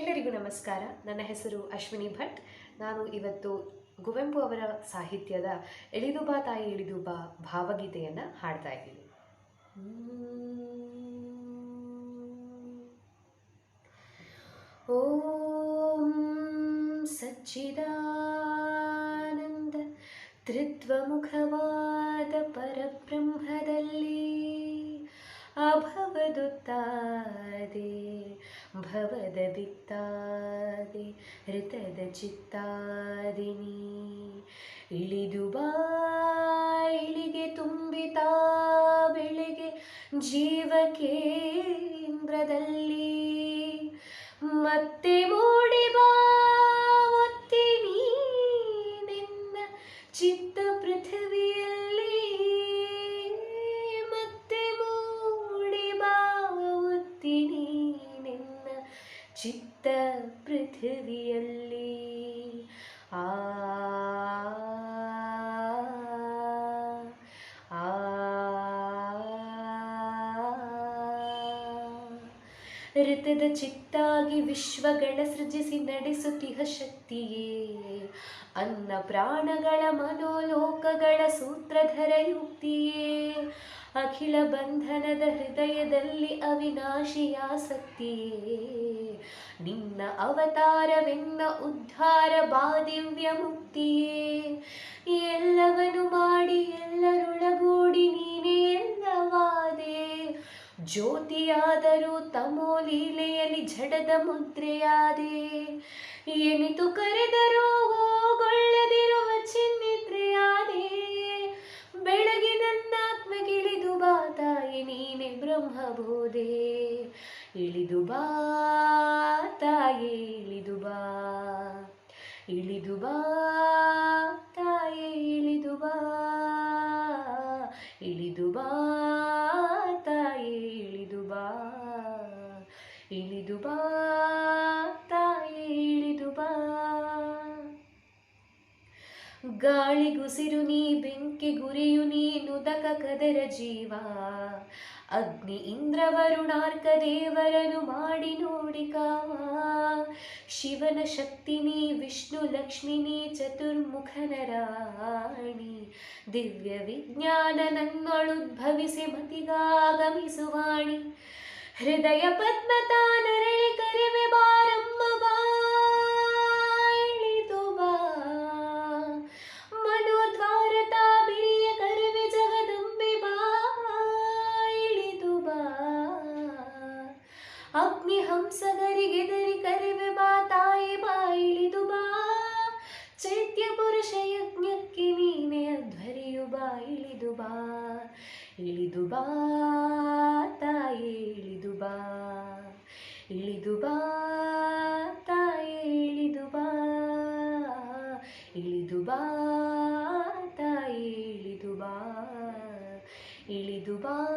ಎಲ್ಲರಿಗೂ ನಮಸ್ಕಾರ. ನನ್ನ ಹೆಸರು ಅಶ್ವಿನಿ ಭಟ್. ನಾನು ಇವತ್ತು ಕುವೆಂಪು ಅವರ ಸಾಹಿತ್ಯದ ಎಳಿದು ಬಾ ತಾಯಿ ಇಳಿದು ಬಾ ಭಾವಗೀತೆಯನ್ನು ಹಾಡ್ತಾ ಇದ್ದೀನಿ. ಓಂ ಸಚ್ಚಿದಾನಂದ ತ್ರಿತ್ವಮುಖವಾದ ಪರಬ್ರಹ್ಮದಲ್ಲಿ ಅಭವದುತ್ತಾದೆ ಭವದ ಬಿತ್ತಾದೆ ಋತದ ಚಿತ್ತಾದಿನಿ ಇಳಿದು ಬಾ ಇಳಿಗೆ ತುಂಬಿತಾ ಬೆಳೆಗೆ ಜೀವ ಕೇಂದ್ರದಲ್ಲಿ ಮತ್ತೆ ಮೂಡಿ ಚಿತ್ತ ಪೃಥ್ವಿಯಲ್ಲಿ. ಆ ಋತದ ಚಿತ್ತಾಗಿ ವಿಶ್ವಗಳ ಸೃಜಿಸಿ ನಡೆಸುತ್ತಿಹ ಶಕ್ತಿಯೇ. ಅನ್ನ ಪ್ರಾಣಗಳ ಮನೋಲೋಕಗಳ ಸೂತ್ರಧರ ಯುಕ್ತಿಯೇ ಅಖಿಲ ಬಂಧನದ ಹೃದಯದಲ್ಲಿ ಅವಿನಾಶಿಯಾಸಕ್ತಿಯೇ ನಿನ್ನ ಅವತಾರವೆನ್ನ ಉದ್ಧಾರ ಬಾದಿವ್ಯ ಮುಕ್ತಿಯೇ. ಎಲ್ಲವನು ಮಾಡಿ ಎಲ್ಲರೊಳಗೂಡಿ ನೀನೇ ಜ್ಯೋತಿಯಾದರೂ ತಮೋ ಲೀಲೆಯಲ್ಲಿ ಜಡದ ಮುದ್ರೆಯಾದೆ. ಏನಿತು ಕರೆದರೂ ಹೋಗೊಳ್ಳದಿರುವ ಚಿನ್ನಿದ್ರೆಯಾದೆ. ಬೆಳಗಿನನ್ನಾತ್ಮಗಿಳಿದು ಬಾ ತಾಯಿ ನೀನೆ ಬ್ರಹ್ಮಬೋಧೆ ಇಳಿದು ಬಾ ತಾಯಿ ಇಳಿದು ಬಾ. ಇಳಿದು ಬಾ ತಾಯಿ ಇಳಿದು ಬಾ. ಇಳಿದು ಬಾ. ಇಳಿದು ಬಾ, ತಾಯಿ ಇಳಿದು ಬಾ. ಗಾಳಿಗುಸಿರು ನೀ, ಬೆಂಕಿ ಗುರಿಯು ನೀನು ದಕ ಕದರ ಜೀವ. ಅಗ್ನಿ ಇಂದ್ರ ವರುಣಾರ್ಕ ದೇವರನು ಮಾಡಿ ನೋಡಿ ಕಾವ ಶಿವನ ಶಕ್ತಿ ನೀ, ವಿಷ್ಣು ಲಕ್ಷ್ಮಿ ನೀ, ಚತುರ್ಮುಖನ ರಾಣಿ. ದಿವ್ಯ ವಿಜ್ಞಾನ ನನ್ನೊಳುದ್ಭವಿಸಿ ಮತಿಗಾಗಮಿಸುವಾಣಿ. हृदय पद्मतानुरणि करिमे बा ಇಳಿದು ಬಾ ಇಳಿದು ಬಾ, ತಾಯಿ ಇಳಿದು ಬಾ ಇಳಿದು ಬಾ, ತಾಯಿ ಇಳಿದು ಬಾ ಇಳಿದು ಬಾ, ತಾಯಿ ಇಳಿದು ಬಾ ಇಳಿದು ಬಾ.